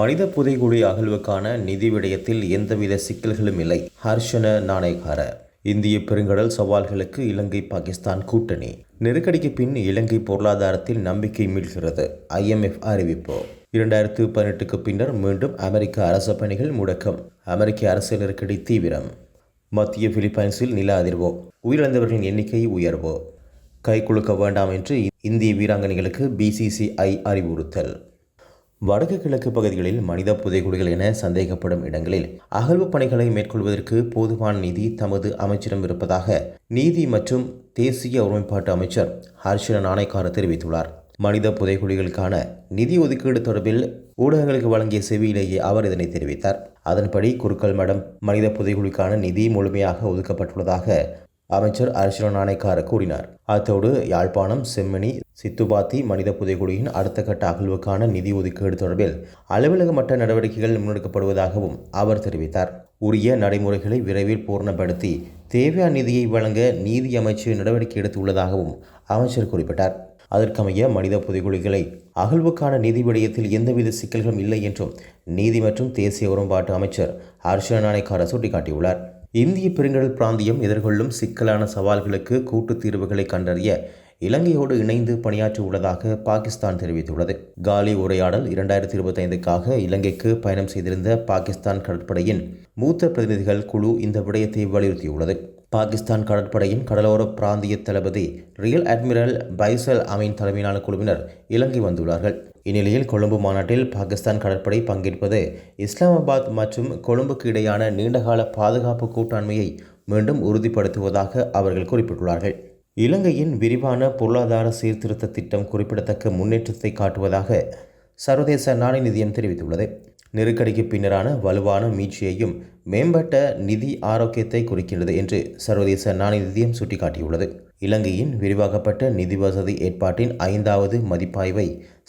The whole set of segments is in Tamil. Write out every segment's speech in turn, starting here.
மனித புதைகுழி அகழ்வுக்கான நிதி விடயத்தில் எந்தவித சிக்கல்களும் இல்லை. ஹர்ஷன நாணயக்கார. இந்திய பெருங்கடல் சவால்களுக்கு இலங்கை பாகிஸ்தான் கூட்டணி. நெருக்கடிக்கு பின் இலங்கை பொருளாதாரத்தில் நம்பிக்கை மீள்கிறது. ஐஎம்எஃப் அறிவிப்பு. இரண்டாயிரத்து பதினெட்டுக்கு பின்னர் மீண்டும் அமெரிக்க அரச பணிகள் முடக்கம். அமெரிக்க அரசு நெருக்கடி தீவிரம். மத்திய பிலிப்பைன்ஸில் நில அதிர்வு. உயிரிழந்தவர்களின் எண்ணிக்கை உயர்வு. கை கொடுக்க வேண்டாம் என்று இந்திய வீராங்கனைகளுக்கு பிசிசிஐ அறிவுறுத்தல். வடக்கு கிழக்கு பகுதிகளில் மனித புதைகுழிகள் என சந்தேகப்படும் இடங்களில் அகழ்வு பணிகளை மேற்கொள்வதற்கு போதுமான நிதி தமது அமைச்சிடம் இருப்பதாக நீதி மற்றும் தேசிய ஒருமைப்பாட்டு அமைச்சர் ஹர்ஷன நாணயக்கார தெரிவித்துள்ளார். மனித புதைகுழிகளுக்கான நிதி ஒதுக்கீடு தொடர்பில் ஊடகங்களுக்கு வழங்கிய செவியிலேயே அவர் இதனை தெரிவித்தார். அதன்படி குருக்கள் மடம் மனித புதைகுழிக்கான நிதி முழுமையாக ஒதுக்கப்பட்டுள்ளதாக அமைச்சர் அர்ஜுன நாணயக்கார கூறினார். அத்தோடு யாழ்ப்பாணம் செம்மணி சித்துபாத்தி மனித புதைகுழியின் அடுத்த கட்ட அகழ்வுக்கான நிதி ஒதுக்கீடு தொடர்பில் அலுவலக மட்ட நடவடிக்கைகள் முன்னெடுக்கப்படுவதாகவும் அவர் தெரிவித்தார். உரிய நடைமுறைகளை விரைவில் பூர்ணப்படுத்தி தேவையான நிதியை வழங்க நீதி அமைச்சு நடவடிக்கை எடுத்துள்ளதாகவும் அமைச்சர் குறிப்பிட்டார். அதற்கமைய மனித புதைகுழிகளை அகழ்வுக்கான நிதி விடயத்தில் எந்தவித சிக்கல்களும் இல்லை என்றும் நீதி மற்றும் தேசிய ஒரும்பாட்டு அமைச்சர் ஹர்ஷன நாணயக்கார சுட்டிக்காட்டியுள்ளார். இந்திய பெருங்கடல் பிராந்தியம் எதிர்கொள்ளும் சிக்கலான சவால்களுக்கு கூட்டு தீர்வுகளை கண்டறிய இலங்கையோடு இணைந்து பணியாற்றி உள்ளதாக பாகிஸ்தான் தெரிவித்துள்ளது. காலி உரையாடல் இரண்டாயிரத்தி இருபத்தைந்துக்காக இலங்கைக்கு பயணம் செய்திருந்த பாகிஸ்தான் கடற்படையின் மூத்த பிரதிநிதிகள் குழு இந்த விடயத்தை வலியுறுத்தியுள்ளது. பாகிஸ்தான் கடற்படையின் கடலோர பிராந்திய தளபதி ரியல் அட்மிரல் பைசல் அமீன் தலைமையிலான குழுவினர் இலங்கை வந்துள்ளார்கள். இந்நிலையில் கொழும்பு மாநாட்டில் பாகிஸ்தான் கடற்படை பங்கேற்பது இஸ்லாமாபாத் மற்றும் கொழும்புக்கு இடையான நீண்டகால பாதுகாப்பு கூட்டாண்மையை மீண்டும் உறுதிப்படுத்துவதாக அவர்கள் குறிப்பிட்டுள்ளார்கள். இலங்கையின் விரிவான பொருளாதார சீர்திருத்த திட்டம் குறிப்பிடத்தக்க முன்னேற்றத்தை காட்டுவதாக சர்வதேச நாணய நிதியம் தெரிவித்துள்ளது. நெருக்கடிக்கு பின்னரான வலுவான மீட்சியையும் மேம்பட்ட நிதி ஆரோக்கியத்தை குறிக்கின்றது என்று சர்வதேச நாணய நிதியம் சுட்டிக்காட்டியுள்ளது. இலங்கையின் விரிவாக்கப்பட்ட நிதி வசதி ஏற்பாட்டின் ஐந்தாவது மதிப்பாய்வை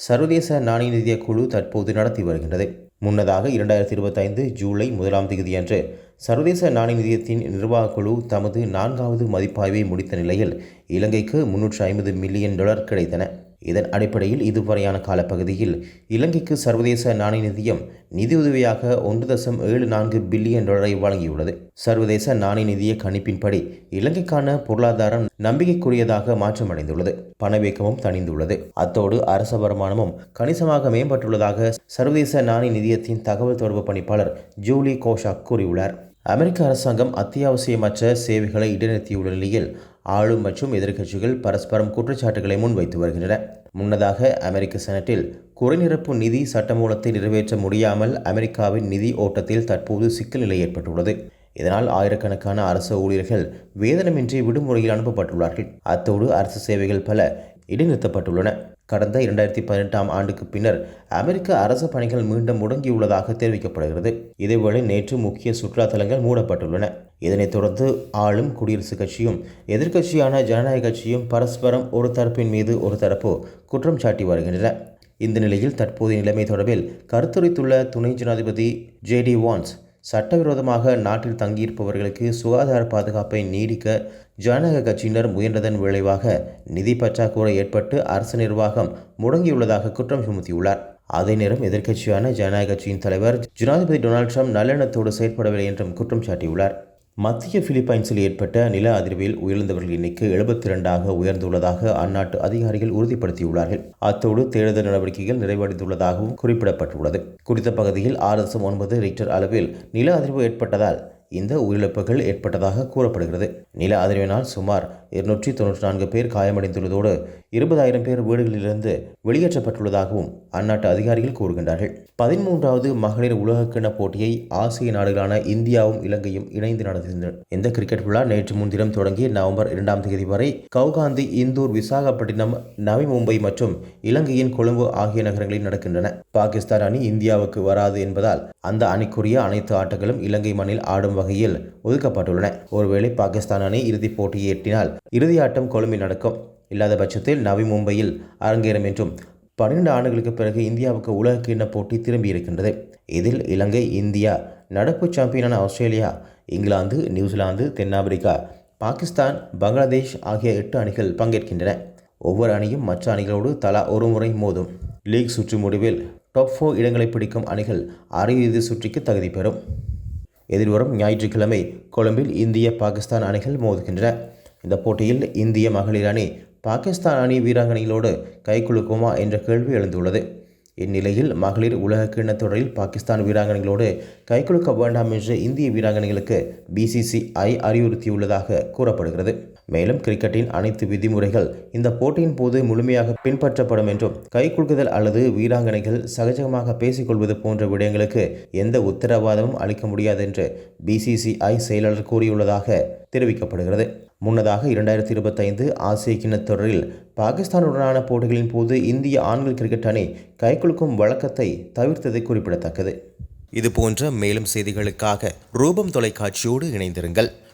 சர்வதேச நாணய நிதிய குழு தற்போது நடத்தி வருகின்றது. முன்னதாக இரண்டாயிரத்தி இருபத்தைந்து ஜூலை முதலாம் தேதியன்று சர்வதேச நாணய நிதியத்தின் நிர்வாக குழு தமது நான்காவது மதிப்பாய்வை முடித்த நிலையில் இலங்கைக்கு முன்னூற்று ஐம்பது மில்லியன் டாலர் கிடைத்தன. இதன் அடிப்படையில் இதுவரையான காலப்பகுதியில் இலங்கைக்கு சர்வதேச நாணய நிதியம் நிதியுதவியாக ஒன்று தசம் ஏழு நான்கு பில்லியன் டாலரை வழங்கியுள்ளது. சர்வதேச நாணய நிதிய கணிப்பின்படி இலங்கைக்கான பொருளாதாரம் நம்பிக்கைக்குரியதாக மாற்றமடைந்துள்ளது. பணவீக்கமும் தணிந்துள்ளது. அத்தோடு அரச வருமானமும் கணிசமாக மேம்பட்டுள்ளதாக சர்வதேச நாணய நிதியத்தின் தகவல் தொடர்பு பணிப்பாளர் ஜூலி கோஷாக் கூறியுள்ளார். அமெரிக்க அரசாங்கம் அத்தியாவசியமற்ற சேவைகளை இடைநிறுத்தியுள்ள நிலையில் ஆளும் மற்றும் எதிர்க்கட்சிகள் பரஸ்பரம் குற்றச்சாட்டுகளை முன்வைத்து வருகின்றன. முன்னதாக அமெரிக்க செனட்டில் குறைநிரப்பு நிதி சட்டமூலத்தை நிறைவேற்ற முடியாமல் அமெரிக்காவின் நிதி ஓட்டத்தில் தற்போது சிக்கல் நிலை ஏற்பட்டுள்ளது. இதனால் ஆயிரக்கணக்கான அரசு ஊழியர்கள் வேதனமின்றி விடுமுறையில் அனுப்பப்பட்டுள்ளார்கள். அத்தோடு அரசு சேவைகள் பல இடைநிறுத்தப்பட்டுள்ளன. கடந்த இரண்டாயிரத்தி பதினெட்டாம் ஆண்டுக்கு பின்னர் அமெரிக்க அரசு பணிகள் மீண்டும் முடங்கியுள்ளதாக தெரிவிக்கப்படுகிறது. இதேவேளை நேற்று முக்கிய சுற்றுலா தலங்கள் மூடப்பட்டுள்ளன. இதனைத் தொடர்ந்து ஆளும் குடியரசுக் கட்சியும் எதிர்க்கட்சியான ஜனநாயக கட்சியும் பரஸ்பரம் ஒரு தரப்பின் மீது ஒரு தரப்பு குற்றம் சாட்டி வருகின்றன. இந்த நிலையில் தற்போதைய நிலைமை தொடர்பில் கருத்துரைத்துள்ள துணை ஜனாதிபதி ஜேடி வான்ஸ் சட்டவிரோதமாக நாட்டில் தங்கியிருப்பவர்களுக்கு சுகாதார பாதுகாப்பை நீடிக்க ஜனநாயக கட்சியினர் முயன்றதன் விளைவாக நிதி பற்றாக்குறை ஏற்பட்டு அரசு நிர்வாகம் முடங்கியுள்ளதாக குற்றம் சுமத்தியுள்ளார். அதே நேரம் எதிர்க்கட்சியான ஜனநாயக கட்சியின் தலைவர் ஜனாதிபதி டொனால்ட் ட்ரம்ப் நல்லெண்ணத்தோடு செயற்படவில்லை என்றும் குற்றம் சாட்டியுள்ளார். மத்திய பிலிப்பைன்ஸில் ஏற்பட்ட நில அதிர்வில் உயிரிழந்தவர்கள் எண்ணிக்கை எழுபத்தி இரண்டாக உயர்ந்துள்ளதாக அந்நாட்டு அதிகாரிகள் உறுதிப்படுத்தியுள்ளார்கள். அத்தோடு தேடுதல் நடவடிக்கைகள் நிறைவடைந்துள்ளதாகவும் குறிப்பிடப்பட்டுள்ளது. குறித்த பகுதியில் ஆறு தசம் ஒன்பது ரிக்டர் அளவில் நில அதிர்வு ஏற்பட்டதால் இந்த உயிரிழப்புகள் ஏற்பட்டதாக கூறப்படுகிறது. நில அதிர்வினால் சுமார் இருநூற்றி தொன்னூற்றி நான்கு பேர் காயமடைந்துள்ளதோடு இருபதாயிரம் பேர் வீடுகளிலிருந்து வெளியேற்றப்பட்டுள்ளதாகவும் அந்நாட்டு அதிகாரிகள் கூறுகின்றார்கள். பதிமூன்றாவது மகளிர் உலகக்கிண போட்டியை ஆசிய நாடுகளான இந்தியாவும் இலங்கையும் இணைந்து நடத்துகின்றன இந்த கிரிக்கெட் விழா நேற்று முன்தினம் தொடங்கி நவம்பர் இரண்டாம் தேதி வரை கவுகாந்தி இந்தூர் விசாகப்பட்டினம் நவி மும்பை மற்றும் இலங்கையின் கொழும்பு ஆகிய நகரங்களில் நடக்கின்றன. பாகிஸ்தான் அணி இந்தியாவுக்கு வராது என்பதால் அந்த அணிக்குரிய அனைத்து ஆட்டங்களும் இலங்கை மண்ணில் ஆடும் வகையில் ஒதுக்கப்பட்டுள்ளன. ஒருவேளை பாகிஸ்தான் அணி இறுதிப் போட்டியை எட்டினால் இறுதி ஆட்டம் கொழும்பில் நடக்கும். இல்லாத பட்சத்தில் நவி மும்பையில் அரங்கேறும் என்றும் பன்னிரண்டு ஆண்டுகளுக்கு பிறகு இந்தியாவுக்கு உலக கிண்ண போட்டி திரும்பியிருக்கின்றது இதில் இலங்கை இந்தியா நடப்பு சாம்பியனான ஆஸ்திரேலியா இங்கிலாந்து நியூசிலாந்து தென்னாப்பிரிக்கா பாகிஸ்தான் பங்களாதேஷ் ஆகிய எட்டு அணிகள் பங்கேற்கின்றன. ஒவ்வொரு அணியும் மற்ற அணிகளோடு தலா ஒரு முறை மோதும். லீக் சுற்று முடிவில் டாப் ஃபோர் இடங்களை பிடிக்கும் அணிகள் அரையிறுதி சுற்றுக்கு தகுதி பெறும். எதிர்வரும் ஞாயிற்றுக்கிழமை கொழும்பில் இந்திய பாகிஸ்தான் அணிகள் மோதுகின்றன. இந்த போட்டியில் இந்திய மகளிர் அணி பாகிஸ்தான் அணி வீராங்கனைகளோடு கைகுலுக்குமா என்ற கேள்வி எழுந்துள்ளது. இந்நிலையில் மகளிர் உலக கிண்ண தொடரில் பாகிஸ்தான் வீராங்கனைகளோடு கைகுலுக்க வேண்டாம் என்று இந்திய வீராங்கனைகளுக்கு பிசிசிஐ அறிவுறுத்தியுள்ளதாக கூறப்படுகிறது. மேலும் கிரிக்கெட்டின் அனைத்து விதிமுறைகள் இந்த போட்டியின் போது முழுமையாக பின்பற்றப்படும் என்றும் கைகுலுக்குதல் அல்லது வீராங்கனைகள் சகஜமாக பேசிக்கொள்வது போன்ற விடயங்களுக்கு எந்த உத்தரவாதமும் அளிக்க முடியாது என்று பிசிசிஐ செயலாளர் கூறியுள்ளதாக தெரிவிக்கப்படுகிறது. முன்னதாக இரண்டாயிரத்தி இருபத்தைந்து ஆசிய கிணத் தொடரில் பாகிஸ்தானுடனான போட்டிகளின் போது இந்திய ஆண்கள் கிரிக்கெட் அணி கைக்குலுக்கும் வழக்கத்தை தவிர்த்தது குறிப்பிடத்தக்கது. இது போன்ற மேலும் செய்திகளுக்காக ரூபம் தொலைக்காட்சியோடு இணைந்திருங்கள்.